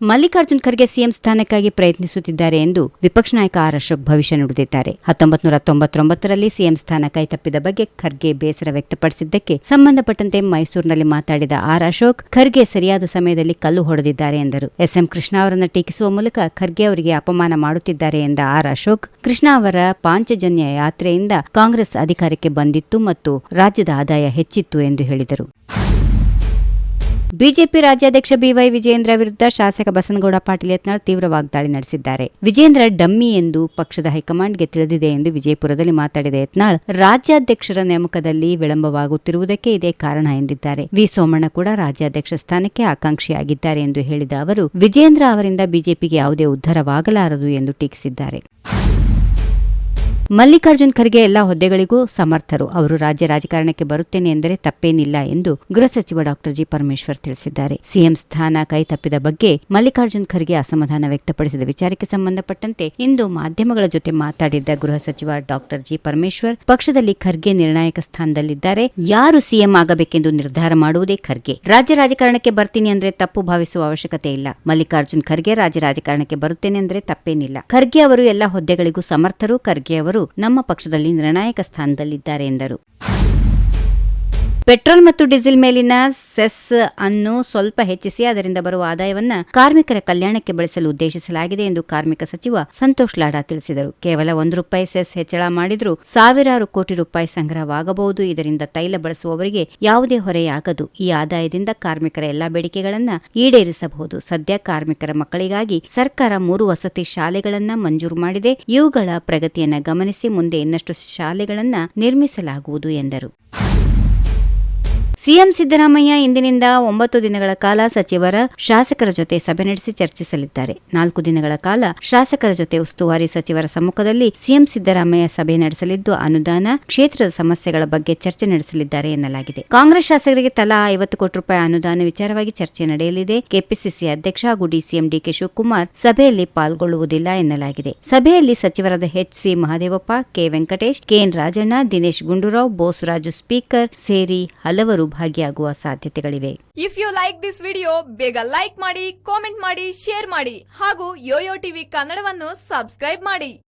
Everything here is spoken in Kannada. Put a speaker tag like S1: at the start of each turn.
S1: ಮಲ್ಲಿಕಾರ್ಜುನ್ ಖರ್ಗೆ ಸಿಎಂ ಸ್ಥಾನಕ್ಕಾಗಿ ಪ್ರಯತ್ನಿಸುತ್ತಿದ್ದಾರೆ ಎಂದು ವಿಪಕ್ಷ ನಾಯಕ ಆರ್ ಅಶೋಕ್ ಭವಿಷ್ಯ ನುಡಿದಿದ್ದಾರೆ. ಹತ್ತೊಂಬತ್ತು ನೂರ ತೊಂಬತ್ತೊಂಬತ್ತರಲ್ಲಿ ಸಿಎಂ ಸ್ಥಾನ ಕೈತಪ್ಪಿದ ಬಗ್ಗೆ ಖರ್ಗೆ ಬೇಸರ ವ್ಯಕ್ತಪಡಿಸಿದ್ದಕ್ಕೆ ಸಂಬಂಧಪಟ್ಟಂತೆ ಮೈಸೂರಿನಲ್ಲಿ ಮಾತಾಡಿದ ಆರ್ ಅಶೋಕ್, ಖರ್ಗೆ ಸರಿಯಾದ ಸಮಯದಲ್ಲಿ ಕಲ್ಲು ಹೊಡೆದಿದ್ದಾರೆ ಎಂದರು. ಎಸ್ಎಂ ಕೃಷ್ಣ ಅವರನ್ನು ಟೀಕಿಸುವ ಮೂಲಕ ಖರ್ಗೆ ಅವರಿಗೆ ಅಪಮಾನ ಮಾಡುತ್ತಿದ್ದಾರೆ ಎಂದ ಆರ್ ಅಶೋಕ್, ಕೃಷ್ಣ ಅವರ ಪಾಂಚಜನ್ಯ ಯಾತ್ರೆಯಿಂದ ಕಾಂಗ್ರೆಸ್ ಅಧಿಕಾರಕ್ಕೆ ಬಂದಿತ್ತು ಮತ್ತು ರಾಜ್ಯದ ಆದಾಯ ಹೆಚ್ಚಿತ್ತು ಎಂದು ಹೇಳಿದರು. ಬಿಜೆಪಿ ರಾಜ್ಯಾಧ್ಯಕ್ಷ ಬಿವೈ ವಿಜೇಂದ್ರ ವಿರುದ್ಧ ಶಾಸಕ ಬಸನಗೌಡ ಪಾಟೀಲ್ ಯತ್ನಾಳ್ ತೀವ್ರ ವಾಗ್ದಾಳಿ ನಡೆಸಿದ್ದಾರೆ. ವಿಜೇಂದ್ರ ಡಮ್ಮಿ ಎಂದು ಪಕ್ಷದ ಹೈಕಮಾಂಡ್ಗೆ ತಿಳಿದಿದೆ ಎಂದು ವಿಜಯಪುರದಲ್ಲಿ ಮಾತಾಡಿದ ಯತ್ನಾಳ್, ರಾಜ್ಯಾಧ್ಯಕ್ಷರ ನೇಮಕದಲ್ಲಿ ವಿಳಂಬವಾಗುತ್ತಿರುವುದಕ್ಕೆ ಇದೇ ಕಾರಣ ಎಂದಿದ್ದಾರೆ. ವಿ ಸೋಮಣ್ಣ ಕೂಡ ರಾಜ್ಯಾಧ್ಯಕ್ಷ ಸ್ಥಾನಕ್ಕೆ ಆಕಾಂಕ್ಷಿಯಾಗಿದ್ದಾರೆ ಎಂದು ಹೇಳಿದ ಅವರು ವಿಜೇಂದ್ರ ಅವರಿಂದ ಬಿಜೆಪಿಗೆ ಯಾವುದೇ ಉದ್ಧರವಾಗಲಾರದು ಎಂದು ಟೀಕಿಸಿದ್ದಾರೆ. ಮಲ್ಲಿಕಾರ್ಜುನ್ ಖರ್ಗೆ ಎಲ್ಲಾ ಹುದ್ದೆಗಳಿಗೂ ಸಮರ್ಥರು. ಅವರು ರಾಜ್ಯ ರಾಜಕಾರಣಕ್ಕೆ ಬರುತ್ತೇನೆ ಎಂದರೆ ತಪ್ಪೇನಿಲ್ಲ ಎಂದು ಗೃಹ ಸಚಿವ ಡಾಕ್ಟರ್ ಜಿ ಪರಮೇಶ್ವರ್ ತಿಳಿಸಿದ್ದಾರೆ. ಸಿಎಂ ಸ್ಥಾನ ಕೈ ತಪ್ಪಿದ ಬಗ್ಗೆ ಮಲ್ಲಿಕಾರ್ಜುನ್ ಖರ್ಗೆ ಅಸಮಾಧಾನ ವ್ಯಕ್ತಪಡಿಸಿದ ವಿಚಾರಕ್ಕೆ ಸಂಬಂಧಪಟ್ಟಂತೆ ಇಂದು ಮಾಧ್ಯಮಗಳ ಜೊತೆ ಮಾತಾಡಿದ್ದ ಗೃಹ ಸಚಿವ ಡಾಕ್ಟರ್ ಜಿ ಪರಮೇಶ್ವರ್, ಪಕ್ಷದಲ್ಲಿ ಖರ್ಗೆ ನಿರ್ಣಾಯಕ ಸ್ಥಾನದಲ್ಲಿದ್ದಾರೆ. ಯಾರು ಸಿಎಂ ಆಗಬೇಕೆಂದು ನಿರ್ಧಾರ ಮಾಡುವುದೇ ಖರ್ಗೆ. ರಾಜ್ಯ ರಾಜಕಾರಣಕ್ಕೆ ಬರ್ತೀನಿ ಅಂದ್ರೆ ತಪ್ಪು ಭಾವಿಸುವ ಅವಶ್ಯಕತೆ ಇಲ್ಲ. ಮಲ್ಲಿಕಾರ್ಜುನ್ ಖರ್ಗೆ ರಾಜ್ಯ ರಾಜಕಾರಣಕ್ಕೆ ಬರುತ್ತೇನೆ ಅಂದ್ರೆ ತಪ್ಪೇನಿಲ್ಲ. ಖರ್ಗೆ ಅವರು ಎಲ್ಲ ಹುದ್ದೆಗಳಿಗೂ ಸಮರ್ಥರು. ಖರ್ಗೆ ಅವರು ನಮ್ಮ ಪಕ್ಷದಲ್ಲಿ ನಿರ್ಣಾಯಕ ಸ್ಥಾನದಲ್ಲಿದ್ದಾರೆ ಎಂದರು. ಪೆಟ್ರೋಲ್ ಮತ್ತು ಡೀಸೆಲ್ ಮೇಲಿನ ಸೆಸ್ ಅನ್ನು ಸ್ವಲ್ಪ ಹೆಚ್ಚಿಸಿ ಅದರಿಂದ ಬರುವ ಆದಾಯವನ್ನು ಕಾರ್ಮಿಕರ ಕಲ್ಯಾಣಕ್ಕೆ ಬಳಸಲು ಉದ್ದೇಶಿಸಲಾಗಿದೆ ಎಂದು ಕಾರ್ಮಿಕ ಸಚಿವ ಸಂತೋಷ್ ಲಾಡಾ ತಿಳಿಸಿದರು. ಕೇವಲ ಒಂದು ರೂಪಾಯಿ ಸೆಸ್ ಹೆಚ್ಚಳ ಮಾಡಿದರೂ ಸಾವಿರಾರು ಕೋಟಿ ರೂಪಾಯಿ ಸಂಗ್ರಹವಾಗಬಹುದು. ಇದರಿಂದ ತೈಲ ಬಳಸುವವರಿಗೆ ಯಾವುದೇ ಹೊರೆಯಾಗದು. ಈ ಆದಾಯದಿಂದ ಕಾರ್ಮಿಕರ ಎಲ್ಲಾ ಬೇಡಿಕೆಗಳನ್ನು ಈಡೇರಿಸಬಹುದು. ಸದ್ಯ ಕಾರ್ಮಿಕರ ಮಕ್ಕಳಿಗಾಗಿ ಸರ್ಕಾರ ಮೂರು ವಸತಿ ಶಾಲೆಗಳನ್ನು ಮಂಜೂರು ಮಾಡಿದೆ. ಇವುಗಳ ಪ್ರಗತಿಯನ್ನು ಗಮನಿಸಿ ಮುಂದೆ ಇನ್ನಷ್ಟು ಶಾಲೆಗಳನ್ನು ನಿರ್ಮಿಸಲಾಗುವುದು ಎಂದರು. ಸಿಎಂ ಸಿದ್ದರಾಮಯ್ಯ ಇಂದಿನಿಂದ ಒಂಬತ್ತು ದಿನಗಳ ಕಾಲ ಸಚಿವರ ಶಾಸಕರ ಜೊತೆ ಸಭೆ ನಡೆಸಿ ಚರ್ಚಿಸಲಿದ್ದಾರೆ. ನಾಲ್ಕು ದಿನಗಳ ಕಾಲ ಶಾಸಕರ ಜೊತೆ ಉಸ್ತುವಾರಿ ಸಚಿವರ ಸಮ್ಮುಖದಲ್ಲಿ ಸಿಎಂ ಸಿದ್ದರಾಮಯ್ಯ ಸಭೆ ನಡೆಸಲಿದ್ದು, ಅನುದಾನ, ಕ್ಷೇತ್ರದ ಸಮಸ್ಯೆಗಳ ಬಗ್ಗೆ ಚರ್ಚೆ ನಡೆಸಲಿದ್ದಾರೆ ಎನ್ನಲಾಗಿದೆ. ಕಾಂಗ್ರೆಸ್ ಶಾಸಕರಿಗೆ ತಲಾ ಐವತ್ತು ಕೋಟಿ ರೂಪಾಯಿ ಅನುದಾನ ವಿಚಾರವಾಗಿ ಚರ್ಚೆ ನಡೆಯಲಿದೆ. ಕೆಪಿಸಿಸಿ ಅಧ್ಯಕ್ಷ ಹಾಗೂ ಡಿಸಿಎಂ ಡಿಕೆ ಶಿವಕುಮಾರ್ ಸಭೆಯಲ್ಲಿ ಪಾಲ್ಗೊಳ್ಳುವುದಿಲ್ಲ ಎನ್ನಲಾಗಿದೆ. ಸಭೆಯಲ್ಲಿ ಸಚಿವರಾದ H C Mahadevappa, K Venkatesh KN Rajanna, Dinesh Gundu Rao Bosaraju speaker ಸೇರಿ ಹಲವರು ಭಾಗಿಯಾಗುವ ಸಾಧ್ಯತೆಗಳಿವೆ.
S2: If you like this video ಬೇಗ ಲೈಕ್ ಮಾಡಿ ಕಾಮೆಂಟ್ ಮಾಡಿ ಶೇರ್ ಮಾಡಿ ಹಾಗೂ ಯೋಯೋ ಟಿವಿ ಕನ್ನಡವನ್ನು ಸಬ್ಸ್ಕ್ರೈಬ್ ಮಾಡಿ.